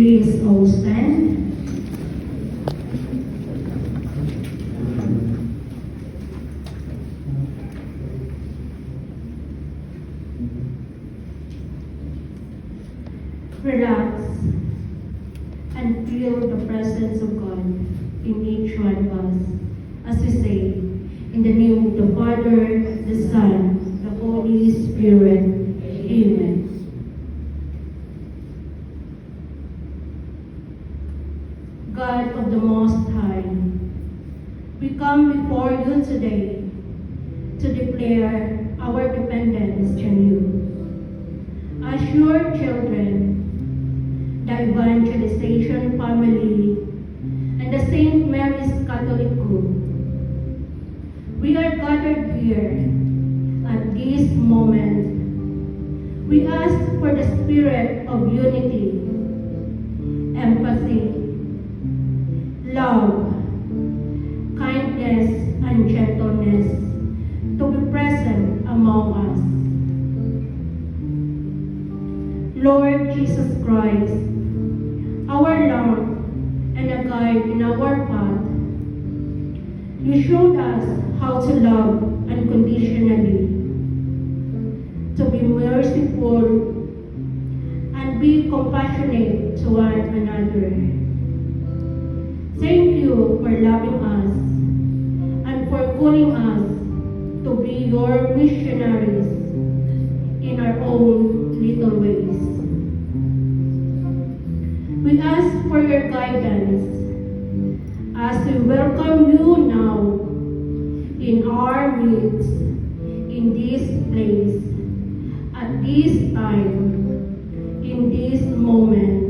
Please all stand. Your children, the Evangelization Family, and the St. Mary's Catholic Group, we are gathered here at this moment. We ask for the spirit of unity, be compassionate to one another. Thank you for loving us and for calling us to be your missionaries in our own little ways. We ask for your guidance as we welcome you now in our midst, in this place, at this time, moment.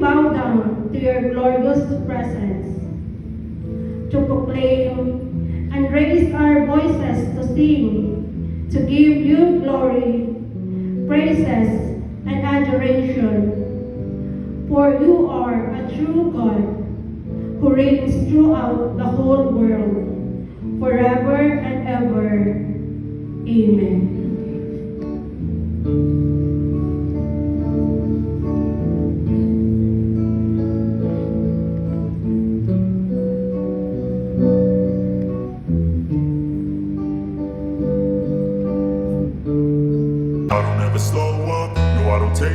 Bow down to your glorious presence to proclaim and raise our voices to sing, to give you glory, praises, and adoration. For you are a true God who reigns throughout the whole world, forever and ever. Amen.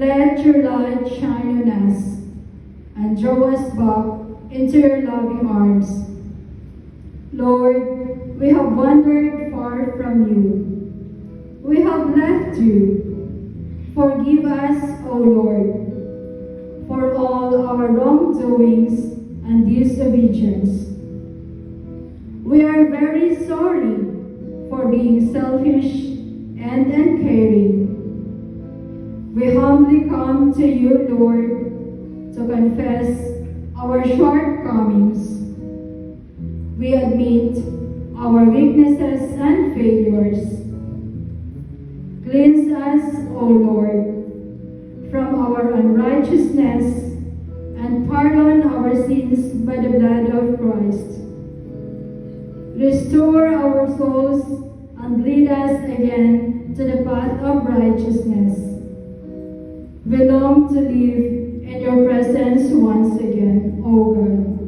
Let your light shine on us and draw us back into your loving arms. Lord, we have wandered far from you. Left you. Forgive us, O Lord, for all our wrongdoings and disobedience. We are very sorry for being selfish and uncaring. We humbly come to you, Lord, to confess our shortcomings. We admit our weaknesses and failures. Cleanse us, O Lord, from our unrighteousness and pardon our sins by the blood of Christ. Restore our souls and lead us again to the path of righteousness. We long to live in your presence once again, O God.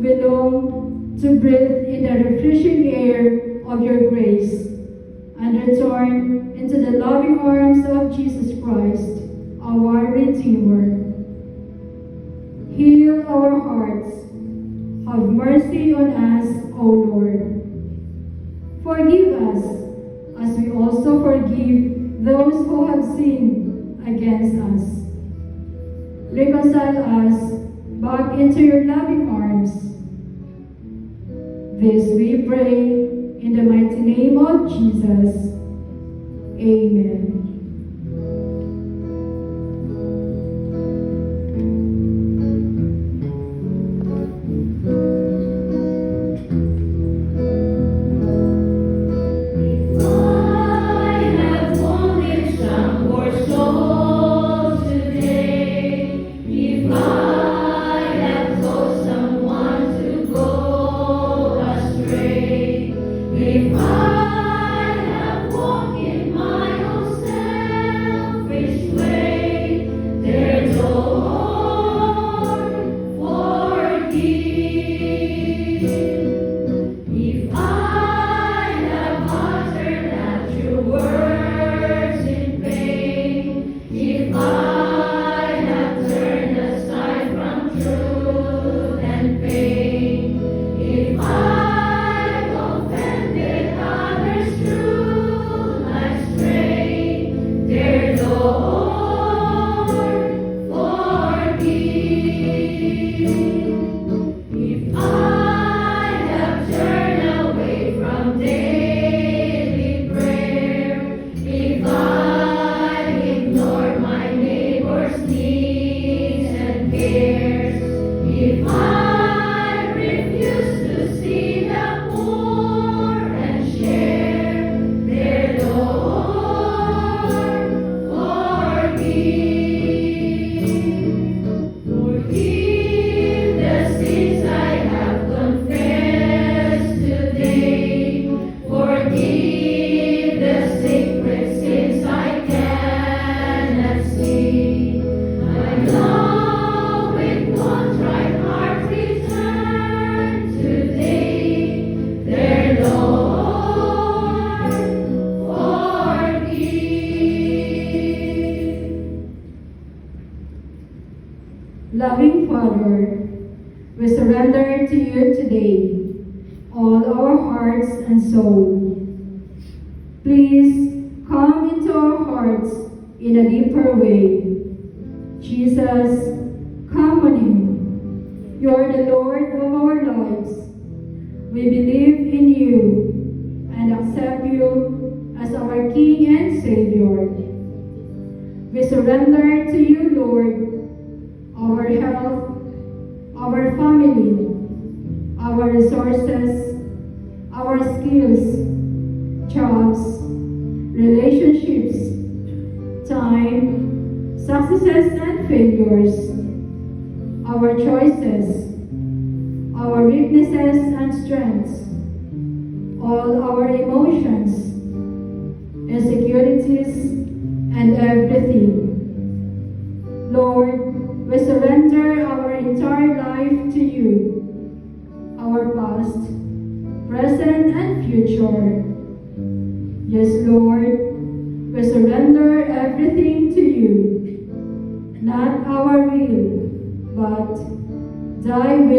We long to breathe in the refreshing air of your grace Return into the loving arms of Jesus Christ, our Redeemer. Heal our hearts. Have mercy on us, O Lord. Forgive us, as we also forgive those who have sinned against us. Reconcile us back into your loving arms. This we pray in the mighty name of Jesus. Amen.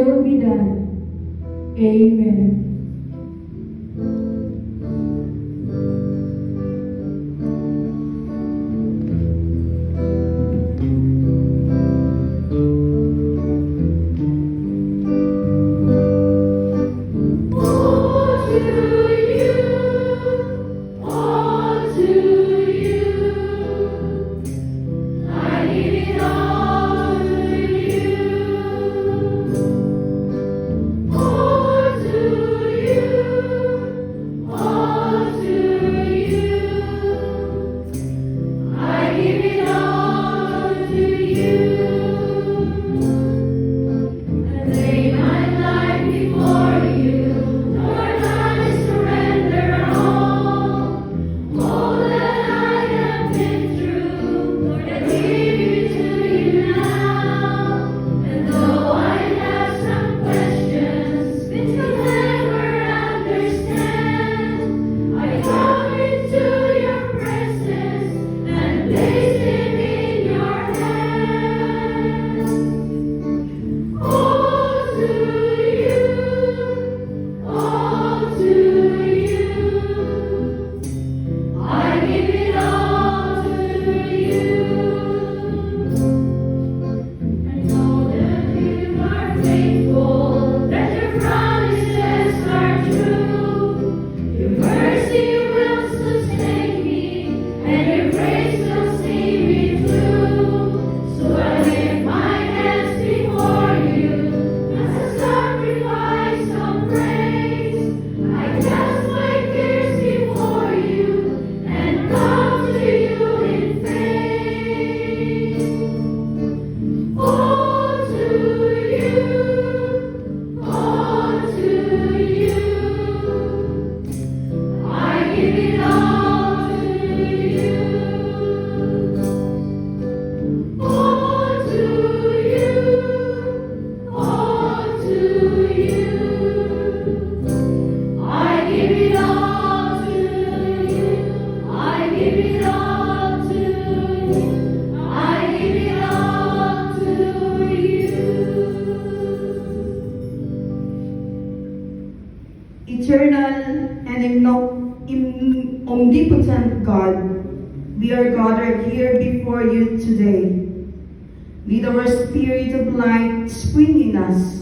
will be done. Amen. Omnipotent God, we are gathered here before you today with our spirit of light spring in us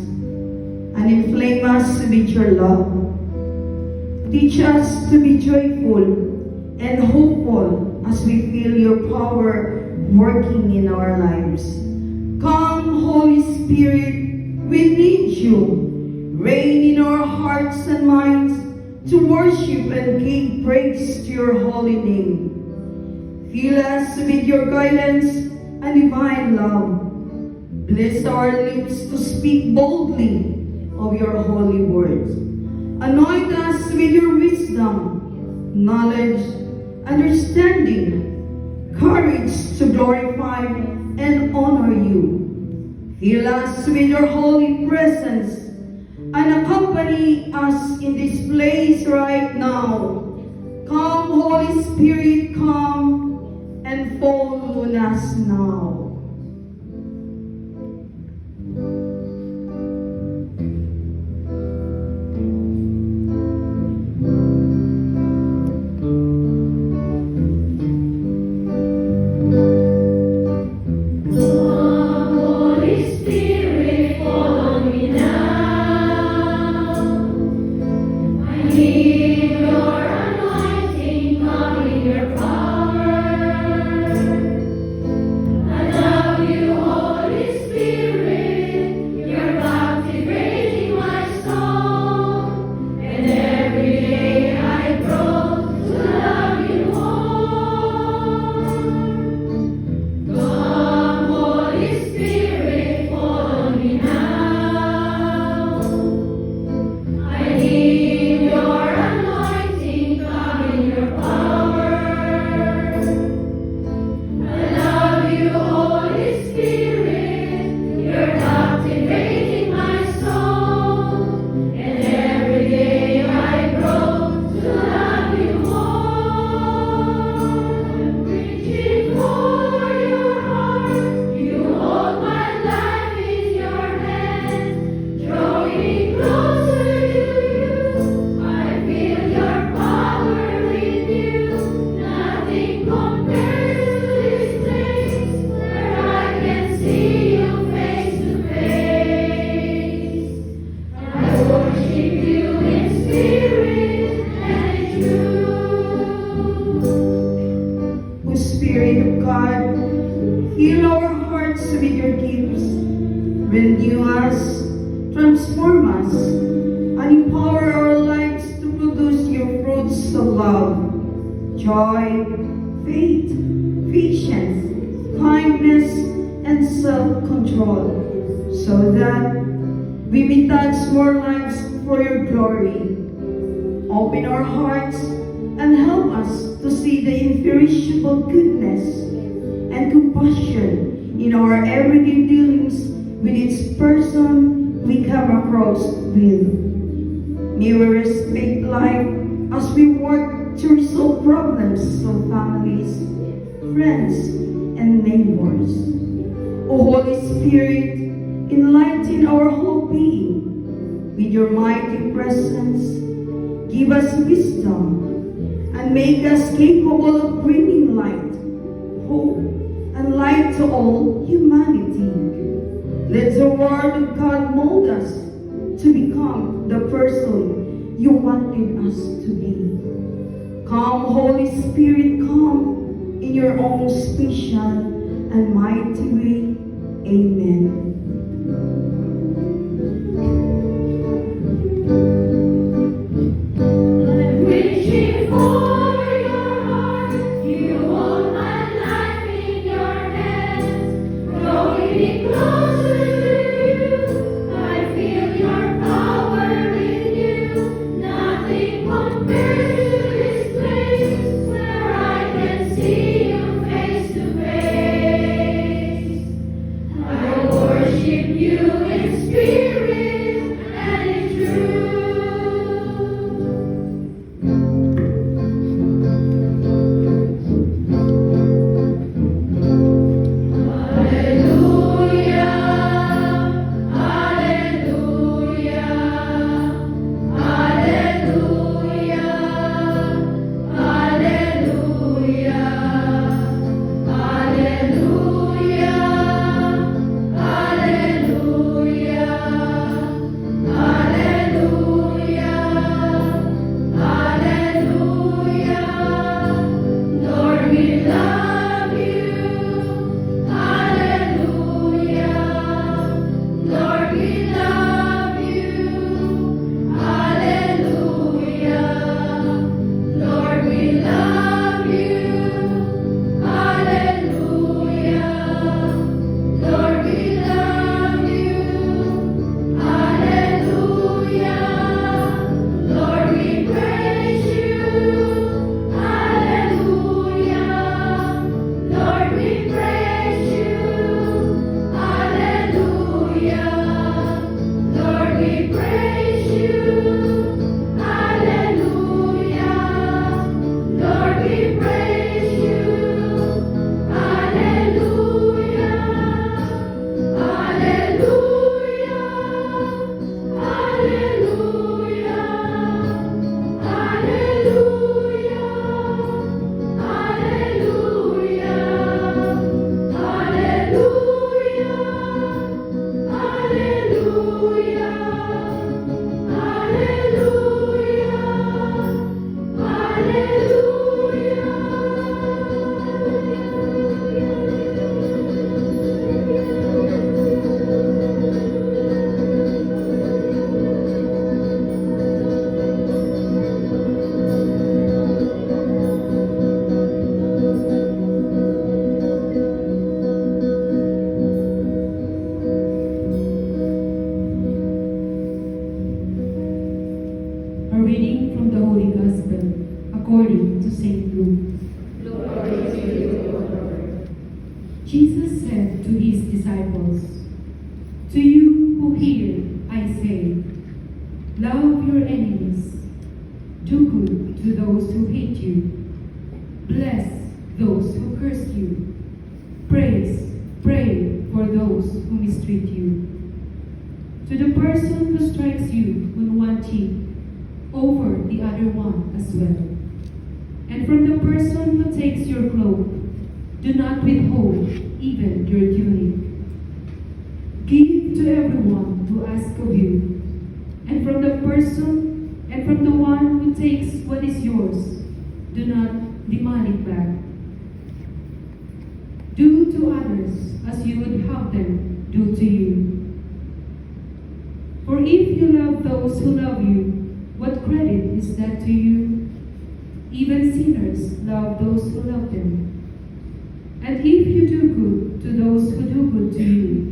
and inflame us with your love. Teach us to be joyful and hopeful as we feel your power working in our lives. Come, Holy Spirit, we need you. Reign in our hearts and minds to worship and give praise to your holy name. Fill us with your guidance and divine love. Bless our lips to speak boldly of your holy words. Anoint us with your wisdom, knowledge, understanding, courage to glorify and honor you. Fill us with your holy presence and accompany us in this place right now. Come, Holy Spirit, come and fall on us now. That we may touch more lives for your glory. Open our hearts and help us to see the imperishable goodness and compassion in our everyday dealings with each person we come across with. May we respect life as we work to resolve problems of families, friends, and neighbors. O Holy Spirit, enlighten our whole being with your mighty presence. Give us wisdom and make us capable of bringing light, hope, and light to all humanity. Let the Word of God mold us to become the person you wanted us to be. Come, Holy Spirit, come in your own special and mighty way. Amen. Those who hate you, bless those who curse you, praise, pray for those who mistreat you. To the person who strikes you on one cheek, over the other one as well. And from the person who takes your cloak, do not withhold even your tunic. Give to everyone who asks of you, and from the person from the one who takes what is yours, do not demand it back. Do to others as you would have them do to you. For if you love those who love you, what credit is that to you? Even sinners love those who love them. And if you do good to those who do good to you,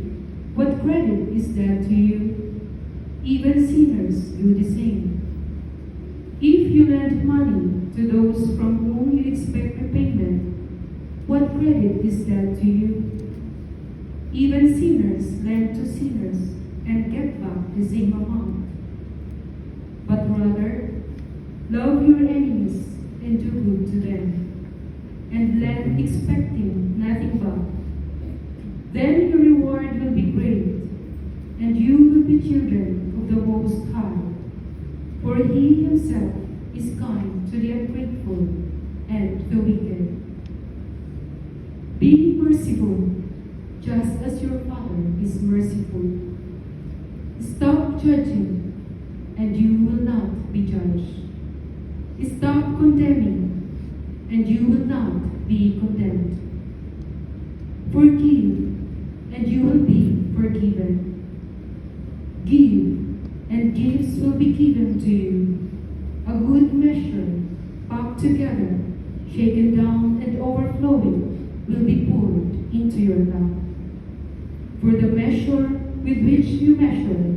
what credit is that to you? Even sinners do the same. You lend money to those from whom you expect repayment, what credit is that to you? Even sinners lend to sinners and get back the same amount. But rather, love your enemies and do good to them, and lend expecting nothing back. Then your reward will be great, and you will be children of the Most High. For he himself is kind to the ungrateful and the wicked. Be merciful, just as your Father is merciful. Stop judging, and you will not be judged. Stop condemning, and you will not be condemned. Forgive, and you will be forgiven. Give, and gifts will be given to you. A good measure, packed together, shaken down, and overflowing, will be poured into your lap. For the measure you measure